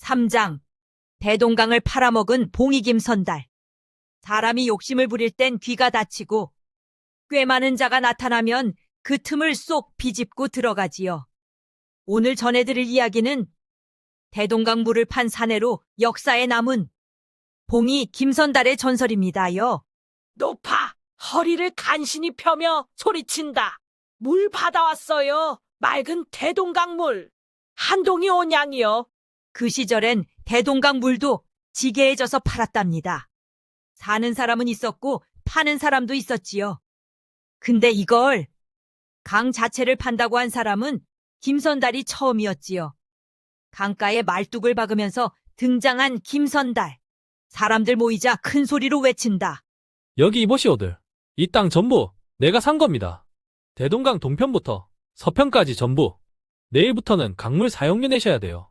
3장 대동강을 팔아먹은 봉이 김 선달 사람이 욕심을 부릴 땐 귀가 다치고 꽤 많은 자가 나타나면 그 틈을 쏙 비집고 들어가지요. 오늘 전해드릴 이야기는 대동강 물을 판 사내로 역사에 남은 봉이 김선달의 전설입니다요. 높아 허리를 간신히 펴며 소리친다. 물 받아왔어요. 맑은 대동강 물. 한동이 온양이요. 그 시절엔 대동강 물도 지게해져서 팔았답니다. 사는 사람은 있었고 파는 사람도 있었지요. 근데 이걸 강 자체를 판다고 한 사람은 김선달이 처음이었지요. 강가에 말뚝을 박으면서 등장한 김선달. 사람들 모이자 큰 소리로 외친다. 여기 이보시오들. 이 땅 전부 내가 산 겁니다. 대동강 동편부터 서편까지 전부. 내일부터는 강물 사용료 내셔야 돼요.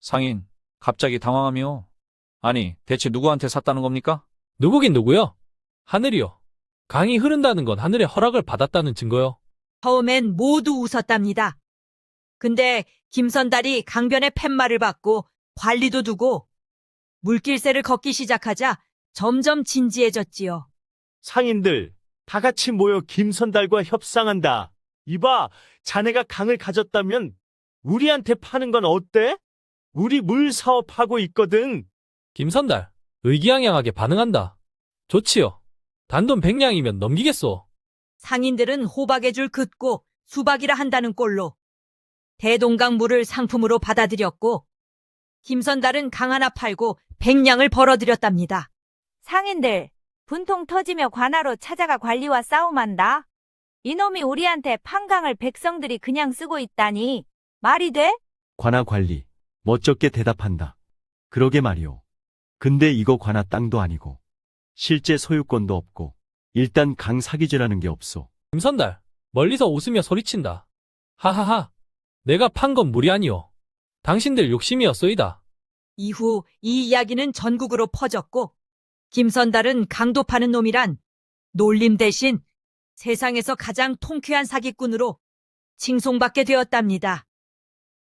상인, 갑자기 당황하며. 아니, 대체 누구한테 샀다는 겁니까? 누구긴 누구요? 하늘이요. 강이 흐른다는 건 하늘의 허락을 받았다는 증거요. 처음엔 모두 웃었답니다. 근데 김선달이 강변에 팻말을 받고 관리도 두고 물길새를 걷기 시작하자 점점 진지해졌지요. 상인들, 다 같이 모여 김선달과 협상한다. 이봐, 자네가 강을 가졌다면 우리한테 파는 건 어때? 우리 물 사업하고 있거든. 김선달, 의기양양하게 반응한다. 좋지요. 단돈 100냥이면 넘기겠소. 상인들은 호박의 줄 긋고 수박이라 한다는 꼴로 대동강 물을 상품으로 받아들였고 김선달은 강 하나 팔고 백냥을 벌어들였답니다. 상인들, 분통 터지며 관하로 찾아가 관리와 싸움한다. 이놈이 우리한테 판강을 백성들이 그냥 쓰고 있다니. 말이 돼? 관아 관리, 멋쩍게 대답한다. 그러게 말이오. 근데 이거 관아 땅도 아니고, 실제 소유권도 없고, 일단 강 사기죄라는 게 없소. 김선달, 멀리서 웃으며 소리친다. 하하하. 내가 판건 물이 아니오. 당신들 욕심이었소이다. 이후 이 이야기는 전국으로 퍼졌고 김선달은 강도 파는 놈이란 놀림 대신 세상에서 가장 통쾌한 사기꾼으로 칭송받게 되었답니다.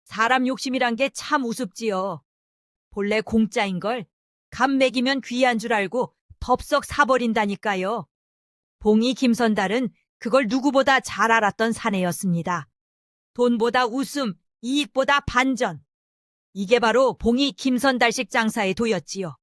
사람 욕심이란 게 참 우습지요. 본래 공짜인 걸감 매기면 귀한 줄 알고 덥석 사버린다니까요. 봉이 김선달은 그걸 누구보다 잘 알았던 사내였습니다. 돈보다 웃음, 이익보다 반전. 이게 바로 봉이 김선달식 장사의 도였지요.